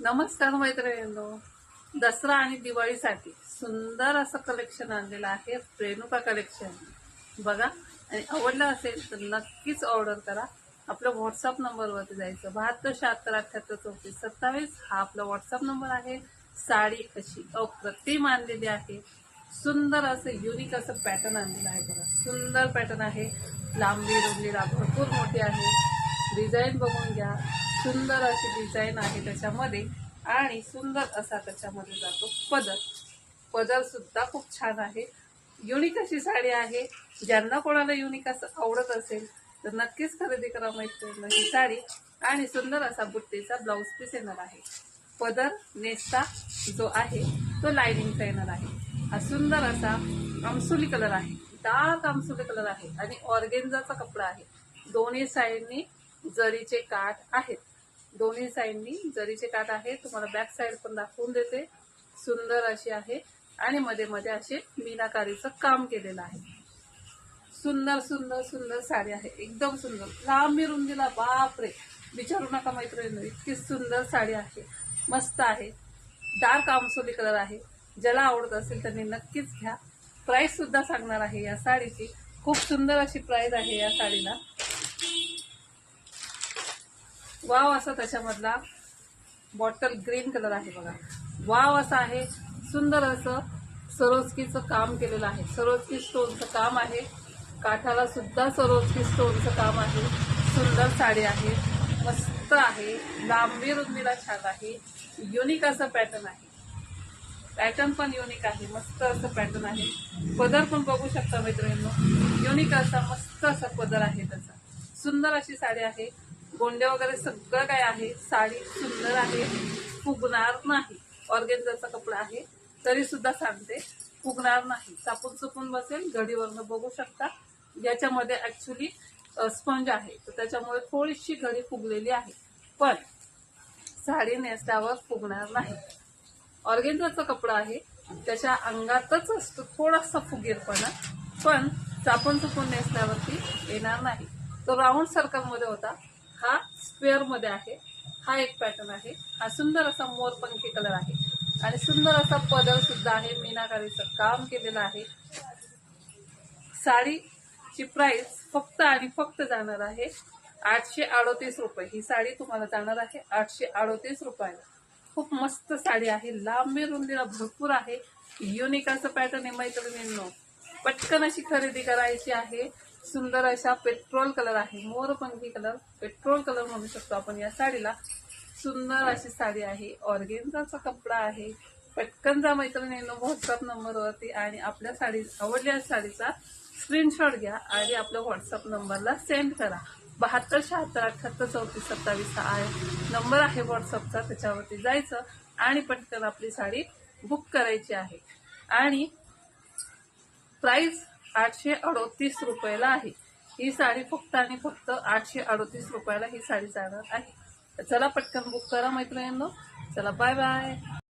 नमस्कार मैत्रिणींनो. दसरा आणि दिवाळीसाठी सुंदर असं कलेक्शन आणलेलं आहे रेणुका कलेक्शन बघा आणि आवडलं असेल तर नक्कीच ऑर्डर करा. आपल्या व्हॉट्सअप नंबरवरती जायचं. बहात्तर शहात्तर अठ्ठ्याहत्तर चौतीस सत्तावीस हा आपला व्हॉट्सअप नंबर आहे. साडी अशी अप्रतिम आणलेली आहे. सुंदर असं युनिक असं पॅटर्न आणलेलं आहे बघा. सुंदर पॅटर्न आहे. लांबी रुंदीला भरपूर मोठी आहे. डिझाईन बघून घ्या. सुंदर अशी डिझाईन आहे त्याच्यामध्ये आणि सुंदर असा त्याच्यामध्ये जातो पदर. पदर सुद्धा खूप छान आहे. युनिक अशी साडी आहे. ज्यांना कोणाला युनिक असं आवडत असेल तर नक्कीच खरेदी करा मैत्रिणी ही साडी आणि सुंदर असा बुट्टीचा ब्लाऊज पीस येणार आहे. पदर नेसचा जो आहे तो लायनिंगचा येणार आहे. हा सुंदर असा आमसुली कलर आहे. डार्क आमसुली कलर आहे आणि ऑर्गेन्झाचा कपडा आहे. दोन्ही साईडनी जरीचे काठ आहेत. दोन्ही साईडनी जरीचे काठ आहे तुम्हाला बॅक साईड पण दाखवून देते. सुंदर अशी आहे. आणि मध्ये मध्ये असे मीनाकारीचं काम केलेलं आहे. सुंदर सुंदर सुंदर साडी आहे. एकदम सुंदर. लांबी रुंदीला बापरे! विचारू नका मैत्रिणी इतकी सुंदर साडी आहे. मस्त आहे. डार्क आमसोली कलर आहे. ज्याला आवडत असेल त्यांनी नक्कीच घ्या. प्राईस सुद्धा सांगणार आहे या साडीची. खूप सुंदर अशी प्राईस आहे या साडीला. वाव असा त्याच्यामधला बॉटल ग्रीन कलर आहे बघा. वाव असा आहे सुंदर असं सरोजकीचं काम केलेलं आहे. सरोजकी स्टोनचं काम आहे. काठाला सुद्धा सरोजकी स्टोनचं काम आहे. सुंदर साडी आहे. मस्त आहे. लांबी रुंदीला छान आहे. युनिक असं पॅटर्न आहे. पॅटर्न पण युनिक आहे. मस्त असं पॅटर्न आहे. पदर पण बघू शकता मैत्रिणींनो. युनिक असा मस्त असा पदर आहे त्याचा. सुंदर अशी साडी आहे. गोंड्या वगैरे सगळं काय आहे. साडी सुंदर आहे. फुगणार नाही. ऑर्गेन्झाचा कपडा आहे. तरी सुद्धा सांगते फुगणार नाही. चापून चुपून बसेल घडीवरनं बघू शकता. याच्यामध्ये ऍक्च्युली स्पंज आहे. तर त्याच्यामुळे थोडीशी घडी फुगलेली आहे. पण साडी नेसल्यावर फुगणार नाही. ऑर्गेन्झाचा कपडा आहे. त्याच्या अंगातच असतो थोडासा फुगीरपणा. पण चापून चुपून नेसल्यावरती येणार नाही. तो राऊंड सर्कलमध्ये होता. स्क्वेअरमध्ये आहे. हा एक पॅटर्न आहे. हा सुंदर असा मोरपंखी कलर आहे. आणि सुंदर असा पदर सुद्धा आहे. मीनाकारीचं काम केलेलं आहे. साडीची प्राइस फक्त आणि फक्त जाणार आहे आठशे अडोतीस रुपये. ही साडी तुम्हाला जाणार आहे आठशे अडोतीस रुपयाला. खूप मस्त साडी आहे. लांबी रुंदीला भरपूर आहे. युनिक असं पॅटर्न आहे मैत्रिणींनो. पटकन अशी खरेदी करायची आहे. सुंदर अशा पेट्रोल कलर आहे मोरपंखी कलर पेट्रोल कलर म्हणू शकतो आपण या साडीला. सुंदर अशी साडी आहे ऑर्गेन्झाचा कपडा आहे. पटकन जा मैत्रिणींनो व्हॉट्सअप नंबरवरती आणि आपल्या साडी आवडल्या साडीचा स्क्रीनशॉट घ्या आणि आपल्या व्हॉट्सअप नंबरला सेंड करा. बहात्तर शहात्तर अठ्ठ्याहत्तर चौतीस सत्तावीस हा आहे. नंबर आहे व्हॉट्सअपचा त्याच्यावरती जायचं आणि पटकन आपली साडी बुक करायची आहे. आणि प्राईज आठशे अडोतीस रुपयाला आहे. ही साडी फक्त आणि फक्त आठशे अडोतीस रुपयाला ही साडी जाणार आहे. चला पटकन बुक करा मैत्रिणींनो. चला बाय बाय